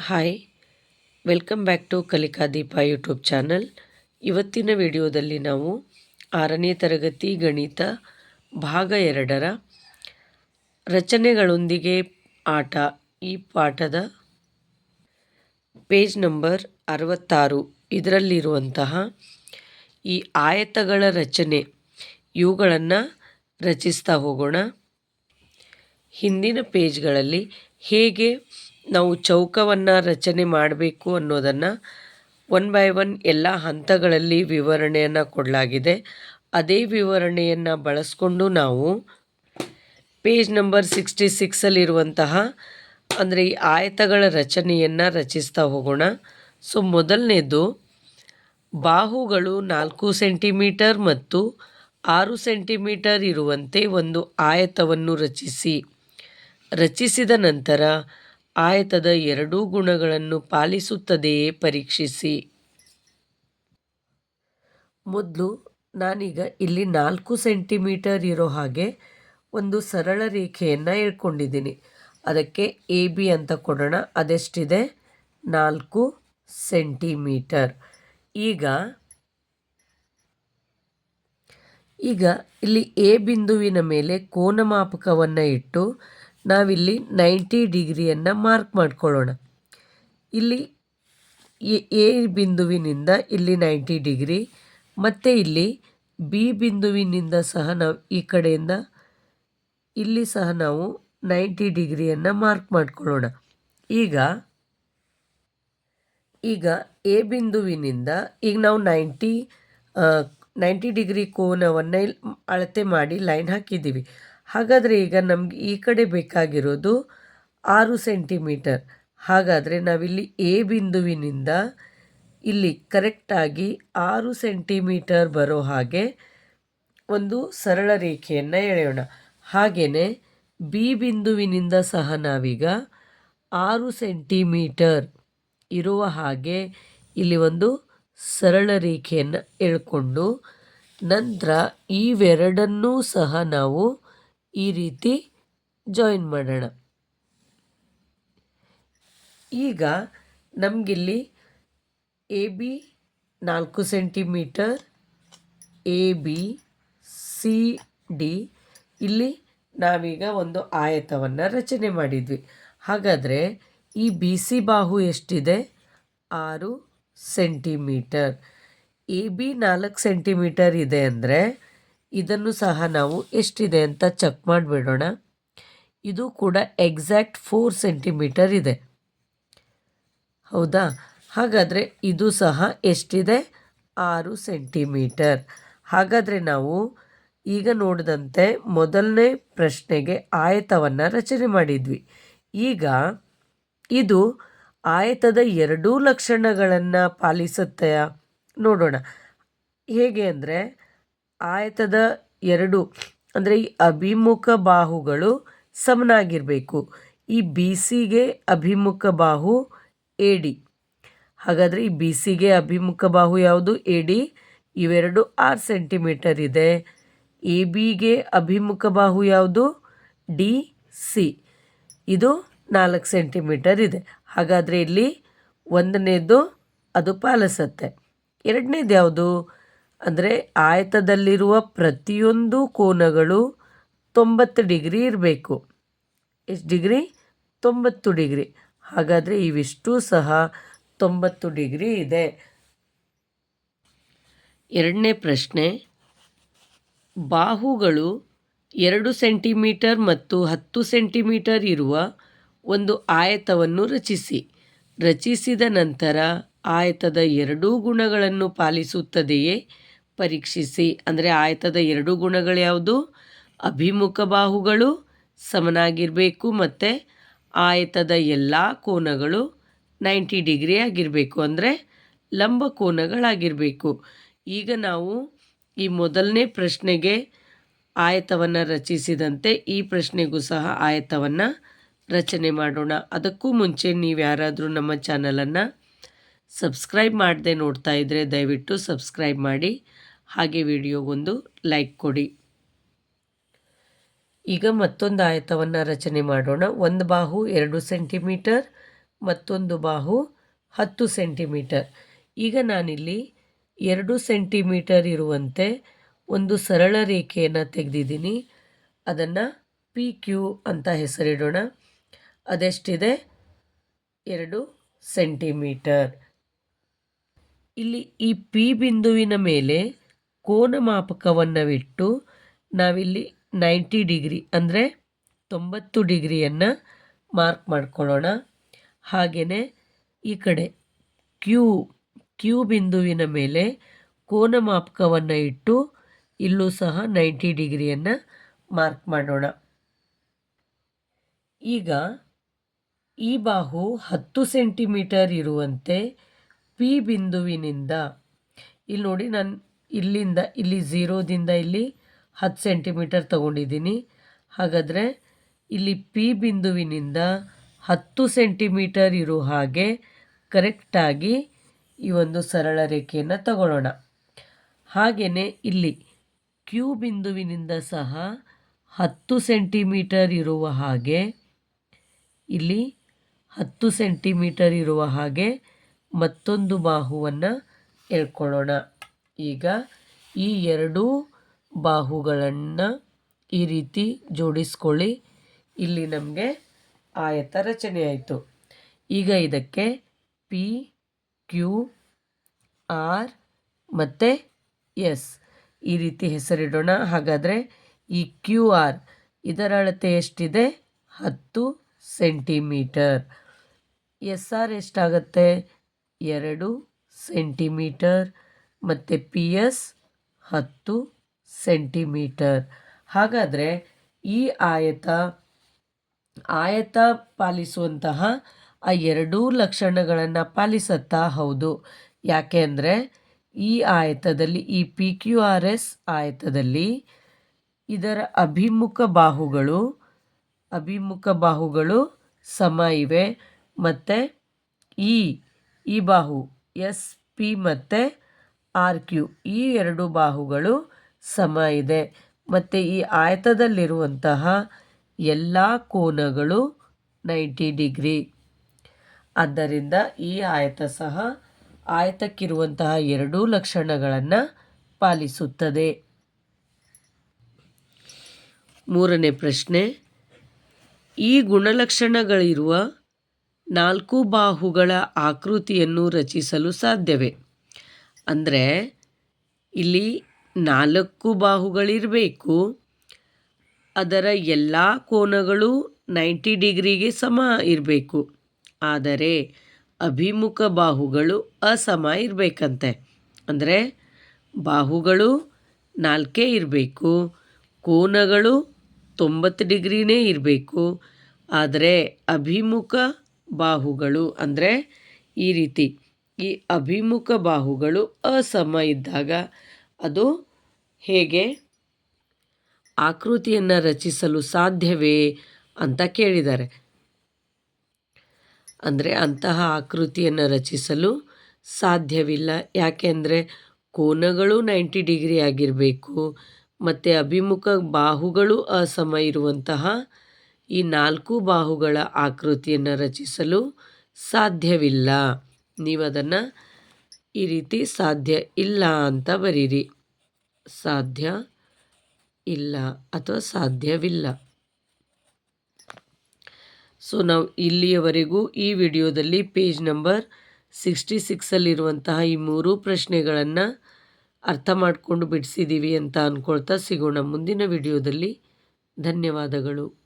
Hi welcome back to ಕಲಿಕಾ ದೀಪ YouTube channel ಇವತ್ತಿನ ವಿಡಿಯೋದಲ್ಲಿ ನಾವು ಆರನೇ ತರಗತಿ ಗಣಿತ ಭಾಗ ಎರಡರ ರಚನೆಗಳೊಂದಿಗೆ ಆಟ. ಈ ಪಾಠದ ಪೇಜ್ ನಂಬರ್ ಅರವತ್ತಾರು. ಇದರಲ್ಲಿರುವಂತಹ ಈ ಆಯತಗಳ ರಚನೆ. ಇವುಗಳನ್ನು ರಚಿಸ್ತಾ ಹೋಗೋಣ. ಹಿಂದಿನ ಪೇಜ್ಗಳಲ್ಲಿ ಹೇಗೆ ನಾವು ಚೌಕವನ್ನು ರಚನೆ ಮಾಡಬೇಕು ಅನ್ನೋದನ್ನು ಒನ್ ಬೈ ಒನ್ ಎಲ್ಲ ಹಂತಗಳಲ್ಲಿ ವಿವರಣೆಯನ್ನು ಕೊಡಲಾಗಿದೆ. ಅದೇ ವಿವರಣೆಯನ್ನು ಬಳಸ್ಕೊಂಡು ನಾವು ಪೇಜ್ ನಂಬರ್ ಸಿಕ್ಸ್ಟಿ ಸಿಕ್ಸಲ್ಲಿರುವಂತಹ ಅಂದರೆ ಈ ಆಯತಗಳ ರಚನೆಯನ್ನು ರಚಿಸ್ತಾ ಹೋಗೋಣ. ಸೊ ಮೊದಲನೇದು ಬಾಹುಗಳು ನಾಲ್ಕು ಸೆಂಟಿಮೀಟರ್ ಮತ್ತು ಆರು ಸೆಂಟಿಮೀಟರ್ ಇರುವಂತೆ ಒಂದು ಆಯತವನ್ನು ರಚಿಸಿ. ರಚಿಸಿದ ನಂತರ ಆಯತದ ಎರಡೂ ಗುಣಗಳನ್ನು ಪಾಲಿಸುತ್ತದೆಯೇ ಪರೀಕ್ಷಿಸಿ. ಮೊದಲು ನಾನೀಗ ಇಲ್ಲಿ ನಾಲ್ಕು ಸೆಂಟಿಮೀಟರ್ ಇರೋ ಹಾಗೆ ಒಂದು ಸರಳ ರೇಖೆಯನ್ನು ಇಟ್ಕೊಂಡಿದ್ದೀನಿ ಅದಕ್ಕೆ ಎ, ಬಿ ಅಂತ ಕೊಡೋಣ. ಅದೆಷ್ಟಿದೆ? ನಾಲ್ಕು ಸೆಂಟಿಮೀಟರ್. ಈಗ ಈಗ ಇಲ್ಲಿ ಎ ಬಿಂದುವಿನ ಮೇಲೆ ಕೋನಮಾಪಕವನ್ನು ಇಟ್ಟು ನಾವಿಲ್ಲಿ ನೈಂಟಿ ಡಿಗ್ರಿಯನ್ನು ಮಾರ್ಕ್ ಮಾಡಿಕೊಳ್ಳೋಣ. ಇಲ್ಲಿ ಎ ಬಿಂದುವಿನಿಂದ ಇಲ್ಲಿ ನೈಂಟಿ ಡಿಗ್ರಿ, ಮತ್ತು ಇಲ್ಲಿ ಬಿ ಬಿಂದುವಿನಿಂದ ಸಹ ನಾವು ಈ ಕಡೆಯಿಂದ ಇಲ್ಲಿ ಸಹ ನಾವು ನೈಂಟಿ ಡಿಗ್ರಿಯನ್ನು ಮಾರ್ಕ್ ಮಾಡಿಕೊಳ್ಳೋಣ. ಈಗ ಈಗ ಎ ಬಿಂದುವಿನಿಂದ ಈಗ ನಾವು ನೈಂಟಿ ನೈಂಟಿ ಡಿಗ್ರಿ ಕೋನವನ್ನು ಅಳತೆ ಮಾಡಿ ಲೈನ್ ಹಾಕಿದ್ದೀವಿ. ಹಾಗಾದರೆ ಈಗ ನಮಗೆ ಈ ಕಡೆ ಬೇಕಾಗಿರೋದು ಆರು ಸೆಂಟಿಮೀಟರ್ ಹಾಗಾದರೆ ನಾವಿಲ್ಲಿ ಎ ಬಿಂದುವಿನಿಂದ ಇಲ್ಲಿ ಕರೆಕ್ಟಾಗಿ ಆರು ಸೆಂಟಿಮೀಟರ್ ಬರೋ ಹಾಗೆ ಒಂದು ಸರಳ ರೇಖೆಯನ್ನು ಎಳೆಯೋಣ. ಹಾಗೆಯೇ ಬಿ ಬಿಂದುವಿನಿಂದ ಸಹ ನಾವೀಗ ಆರು ಸೆಂಟಿಮೀಟರ್ ಇರುವ ಹಾಗೆ ಇಲ್ಲಿ ಒಂದು ಸರಳ ರೇಖೆಯನ್ನು ಎಳ್ಕೊಂಡು ನಂತರ ಇವೆರಡನ್ನೂ ಸಹ ನಾವು ಈ ರೀತಿ ಜಾಯಿನ್ ಮಾಡೋಣ. ಈಗ ನಮಗಿಲ್ಲಿ ಎ ಬಿ ನಾಲ್ಕು centimetre A B C D ಇಲ್ಲಿ ನಾವೀಗ ಒಂದು ಆಯತವನ್ನು ರಚನೆ ಮಾಡಿದ್ವಿ. ಹಾಗಾದರೆ ಈ ಬಿ ಸಿ ಬಾಹು ಎಷ್ಟಿದೆ? ಆರು ಸೆಂಟಿಮೀಟರ್ ಎ ಬಿ ನಾಲ್ಕು ಸೆಂಟಿಮೀಟರ್ ಇದೆ ಅಂದರೆ ಇದನ್ನು ಸಹ ನಾವು ಎಷ್ಟಿದೆ ಅಂತ ಚೆಕ್ ಮಾಡಿಬಿಡೋಣ. ಇದು ಕೂಡ ಎಕ್ಸಾಕ್ಟ್ ಫೋರ್ ಸೆಂಟಿಮೀಟರ್ ಇದೆ. ಹೌದಾ? ಹಾಗಾದರೆ ಇದು ಸಹ ಎಷ್ಟಿದೆ? ಆರು ಸೆಂಟಿಮೀಟರ್ ಹಾಗಾದರೆ ನಾವು ಈಗ ನೋಡಿದಂತೆ ಮೊದಲನೇ ಪ್ರಶ್ನೆಗೆ ಆಯತವನ್ನು ರಚನೆ ಮಾಡಿದ್ವಿ. ಈಗ ಇದು ಆಯತದ ಎರಡೂ ಲಕ್ಷಣಗಳನ್ನು ಪಾಲಿಸುತ್ತೆಯಾ ನೋಡೋಣ. ಹೇಗೆ ಅಂದರೆ ಆಯತದ ಎರಡು, ಅಂದರೆ ಈ ಅಭಿಮುಖ ಬಾಹುಗಳು ಸಮನಾಗಿರಬೇಕು. ಈ ಬಿ ಸಿಗೆ ಅಭಿಮುಖ ಬಾಹು ಎ ಡಿ. ಹಾಗಾದರೆ ಈ ಬಿ ಸಿಗೆ ಅಭಿಮುಖ ಬಾಹು ಯಾವುದು? A D. ಇವೆರಡು ಆರು ಸೆಂಟಿಮೀಟರ್ ಇದೆ. ಎ ಬಿಗೆ ಅಭಿಮುಖ ಬಾಹು ಯಾವುದು? D C. ಇದು ನಾಲ್ಕು ಸೆಂಟಿಮೀಟರ್ ಇದೆ. ಹಾಗಾದರೆ ಇಲ್ಲಿ ಒಂದನೇದು ಅದು ಪಾಲಿಸತ್ತೆ. ಎರಡನೇದು ಯಾವುದು? ಅಂದರೆ ಆಯತದಲ್ಲಿರುವ ಪ್ರತಿಯೊಂದು ಕೋನಗಳು ತೊಂಬತ್ತು ಡಿಗ್ರಿ ಇರಬೇಕು. ಎಷ್ಟು ಡಿಗ್ರಿ? ತೊಂಬತ್ತು ಡಿಗ್ರಿ. ಹಾಗಾದರೆ ಇವಿಷ್ಟು ಸಹ ತೊಂಬತ್ತು ಡಿಗ್ರಿ ಇದೆ. ಎರಡನೇ ಪ್ರಶ್ನೆ, ಬಾಹುಗಳು ಎರಡು ಸೆಂಟಿಮೀಟರ್ ಮತ್ತು ಹತ್ತು ಸೆಂಟಿಮೀಟರ್ ಇರುವ ಒಂದು ಆಯತವನ್ನು ರಚಿಸಿ. ರಚಿಸಿದ ನಂತರ ಆಯತದ ಎರಡೂ ಗುಣಗಳನ್ನು ಪಾಲಿಸುತ್ತದೆಯೇ? ಪರೀಕ್ಷಿಸಿ. ಅಂದರೆ ಆಯತದ ಎರಡು ಗುಣಗಳು ಯಾವುದು? ಅಭಿಮುಖ ಬಾಹುಗಳು, ಸಮನಾಗಿರಬೇಕು ಮತ್ತು ಆಯತದ ಎಲ್ಲ ಕೋನಗಳು ನೈಂಟಿ ಡಿಗ್ರಿ ಆಗಿರಬೇಕು. ಅಂದರೆ ಲಂಬ ಕೋನಗಳಾಗಿರಬೇಕು. ಈಗ ನಾವು ಈ ಮೊದಲನೇ ಪ್ರಶ್ನೆಗೆ ಆಯತವನ್ನು ರಚಿಸಿದಂತೆ ಈ ಪ್ರಶ್ನೆಗೂ ಸಹ ಆಯತವನ್ನು ರಚನೆ ಮಾಡೋಣ. ಅದಕ್ಕೂ ಮುಂಚೆ ನೀವು ಯಾರಾದರೂ ನಮ್ಮ ಚಾನಲನ್ನು ಸಬ್ಸ್ಕ್ರೈಬ್ ಮಾಡದೆ ನೋಡ್ತಾ ಇದ್ದರೆ ದಯವಿಟ್ಟು ಸಬ್ಸ್ಕ್ರೈಬ್ ಮಾಡಿ. ಹಾಗೆ ವಿಡಿಯೋಗೊಂದು ಲೈಕ್ ಕೊಡಿ. ಈಗ ಮತ್ತೊಂದು ಆಯತವನ್ನು ರಚನೆ ಮಾಡೋಣ. ಒಂದು ಬಾಹು ಎರಡು ಸೆಂಟಿಮೀಟರ್, ಮತ್ತೊಂದು ಬಾಹು ಹತ್ತು ಸೆಂಟಿಮೀಟರ್. ಈಗ ನಾನಿಲ್ಲಿ ಎರಡು ಸೆಂಟಿಮೀಟರ್ ಇರುವಂತೆ ಒಂದು ಸರಳ ರೇಖೆಯನ್ನು ತೆಗೆದಿದ್ದೀನಿ. ಅದನ್ನು ಪಿ ಕ್ಯೂ ಅಂತ ಹೆಸರಿಡೋಣ. ಅದೆಷ್ಟಿದೆ? ಎರಡು ಸೆಂಟಿಮೀಟರ್. ಇಲ್ಲಿ ಈ ಪಿ ಬಿಂದುವಿನ ಮೇಲೆ ಕೋನ ಮಾಪಕವನ್ನವಿಟ್ಟು ನಾವಿಲ್ಲಿ ನೈಂಟಿ ಡಿಗ್ರಿ ಅಂದರೆ ತೊಂಬತ್ತು ಡಿಗ್ರಿಯನ್ನು ಮಾರ್ಕ್ ಮಾಡ್ಕೊಳ್ಳೋಣ. ಹಾಗೆಯೇ ಈ ಕಡೆ ಕ್ಯೂ ಕ್ಯೂ ಬಿಂದುವಿನ ಮೇಲೆ ಕೋನ ಮಾಪಕವನ್ನು ಇಟ್ಟು ಇಲ್ಲೂ ಸಹ ನೈಂಟಿ ಡಿಗ್ರಿಯನ್ನು ಮಾರ್ಕ್ ಮಾಡೋಣ. ಈಗ ಈ ಬಾಹು ಹತ್ತು ಸೆಂಟಿಮೀಟರ್ ಇರುವಂತೆ ಪಿ ಬಿಂದುವಿನಿಂದ ಇಲ್ಲಿ ನೋಡಿ ನಾನು ಇಲ್ಲಿಂದ, ಇಲ್ಲಿ ಝೀರೋದಿಂದ ಇಲ್ಲಿ ಹತ್ತು ಸೆಂಟಿಮೀಟರ್ ತಗೊಂಡಿದ್ದೀನಿ. ಹಾಗಾದರೆ ಇಲ್ಲಿ ಪಿ ಬಿಂದುವಿನಿಂದ ಹತ್ತು ಸೆಂಟಿಮೀಟರ್ ಇರೋ ಹಾಗೆ ಕರೆಕ್ಟಾಗಿ ಈ ಒಂದು ಸರಳ ರೇಖೆಯನ್ನು ತಗೊಳ್ಳೋಣ. ಹಾಗೆಯೇ ಇಲ್ಲಿ ಕ್ಯೂ ಬಿಂದುವಿನಿಂದ ಸಹ ಹತ್ತು ಸೆಂಟಿಮೀಟರ್ ಇರುವ ಹಾಗೆ, ಇಲ್ಲಿ ಹತ್ತು ಸೆಂಟಿಮೀಟರ್ ಇರುವ ಹಾಗೆ ಮತ್ತೊಂದು ಬಾಹುವನ್ನು ಎಳ್ಕೊಳ್ಳೋಣ. ಈಗ ಈ ಎರಡೂ ಬಾಹುಗಳನ್ನು ಈ ರೀತಿ ಜೋಡಿಸ್ಕೊಳ್ಳಿ. ಇಲ್ಲಿ ನಮಗೆ ಆಯತ ರಚನೆ ಆಯಿತು. ಈಗ ಇದಕ್ಕೆ ಪಿ ಕ್ಯೂ ಆರ್ ಮತ್ತು ಎಸ್ ಈ ರೀತಿ ಹೆಸರಿಡೋಣ. ಹಾಗಾದರೆ ಈ ಕ್ಯೂ ಆರ್ ಇದರ ಅಳತೆ ಎಷ್ಟಿದೆ? ಹತ್ತು ಸೆಂಟಿಮೀಟರ್. ಎಸ್ ಆರ್ ಎಷ್ಟಾಗತ್ತೆ? ಎರಡು ಸೆಂಟಿಮೀಟರ್. ಮತ್ತು ಪಿ ಎಸ್ ಹತ್ತು ಸೆಂಟಿಮೀಟರ್. ಹಾಗಾದರೆ ಈ ಆಯತ ಆಯತ ಪಾಲಿಸುವಂತಹ ಆ ಎರಡೂ ಲಕ್ಷಣಗಳನ್ನು ಪಾಲಿಸುತ್ತಾ ಹೌದು. ಯಾಕೆ ಈ ಆಯತದಲ್ಲಿ, ಈ ಪಿ ಕ್ಯೂ ಆರ್ ಎಸ್ ಆಯತದಲ್ಲಿ ಇದರ ಅಭಿಮುಖ ಬಾಹುಗಳು ಅಭಿಮುಖ ಬಾಹುಗಳು ಸಮ ಇವೆ. ಮತ್ತು ಈ ಈ ಬಾಹು ಎಸ್, ಪಿ ಮತ್ತು ಆರ್ ಕ್ಯೂ ಈ ಎರಡು ಬಾಹುಗಳು ಸಮ ಇದೆ. ಮತ್ತು ಈ ಆಯತದಲ್ಲಿರುವಂತಹ ಎಲ್ಲ ಕೋನಗಳು ನೈಂಟಿ ಡಿಗ್ರಿ. ಆದ್ದರಿಂದ ಈ ಆಯತ ಸಹ ಆಯತಕ್ಕಿರುವಂತಹ ಎರಡೂ ಲಕ್ಷಣಗಳನ್ನು ಪಾಲಿಸುತ್ತದೆ. ಮೂರನೇ ಪ್ರಶ್ನೆ. ಈ ಗುಣಲಕ್ಷಣಗಳಿರುವ ನಾಲ್ಕು ಬಾಹುಗಳ ಆಕೃತಿಯನ್ನು ರಚಿಸಲು ಸಾಧ್ಯವೇ? ಅಂದರೆ ಇಲ್ಲಿ ನಾಲ್ಕು ಬಾಹುಗಳಿರಬೇಕು. ಅದರ ಎಲ್ಲ ಕೋನಗಳು ನೈಂಟಿ ಡಿಗ್ರಿಗೆ ಸಮ ಇರಬೇಕು. ಆದರೆ ಅಭಿಮುಖ ಬಾಹುಗಳು ಅಸಮ ಇರಬೇಕಂತೆ. ಅಂದರೆ ಬಾಹುಗಳು ನಾಲ್ಕೇ ಇರಬೇಕು, ಕೋನಗಳು ತೊಂಬತ್ತು ಡಿಗ್ರಿನೇ ಇರಬೇಕು. ಆದರೆ ಅಭಿಮುಖ ಬಾಹುಗಳು ಅಂದರೆ ಈ ರೀತಿ ಈ ಅಭಿಮುಖ ಬಾಹುಗಳು ಅಸಮ ಇದ್ದಾಗ ಅದು ಹೇಗೆ? ಆಕೃತಿಯನ್ನು ರಚಿಸಲು ಸಾಧ್ಯವೇ ಅಂತ ಕೇಳಿದ್ದಾರೆ. ಅಂದರೆ ಅಂತಹ ಆಕೃತಿಯನ್ನು ರಚಿಸಲು ಸಾಧ್ಯವಿಲ್ಲ. ಯಾಕೆಂದರೆ ಕೋನಗಳು ನೈಂಟಿ ಡಿಗ್ರಿ ಆಗಿರಬೇಕು, ಮತ್ತು ಅಭಿಮುಖ ಬಾಹುಗಳು ಅಸಮ ಇರುವಂತಹ ಈ ನಾಲ್ಕು ಬಾಹುಗಳ ಆಕೃತಿಯನ್ನು ರಚಿಸಲು ಸಾಧ್ಯವಿಲ್ಲ. ನೀವು ಅದನ್ನು ಈ ರೀತಿ ಸಾಧ್ಯ ಇಲ್ಲ ಅಂತ ಬರೀರಿ. ಸಾಧ್ಯ ಇಲ್ಲ ಅಥವಾ ಸಾಧ್ಯವಿಲ್ಲ. ಸೊ ನಾವು ಇಲ್ಲಿಯವರೆಗೂ ಈ ವಿಡಿಯೋದಲ್ಲಿ ಪೇಜ್ ನಂಬರ್ ಸಿಕ್ಸ್ಟಿ ಸಿಕ್ಸಲ್ಲಿರುವಂತಹ ಈ ಮೂರು ಪ್ರಶ್ನೆಗಳನ್ನು ಅರ್ಥ ಮಾಡಿಕೊಂಡು ಬಿಡಿಸಿದ್ದೀವಿ ಅಂತ ಅಂದ್ಕೊಳ್ತಾ ಸಿಗೋಣ ಮುಂದಿನ ವಿಡಿಯೋದಲ್ಲಿ. ಧನ್ಯವಾದಗಳು.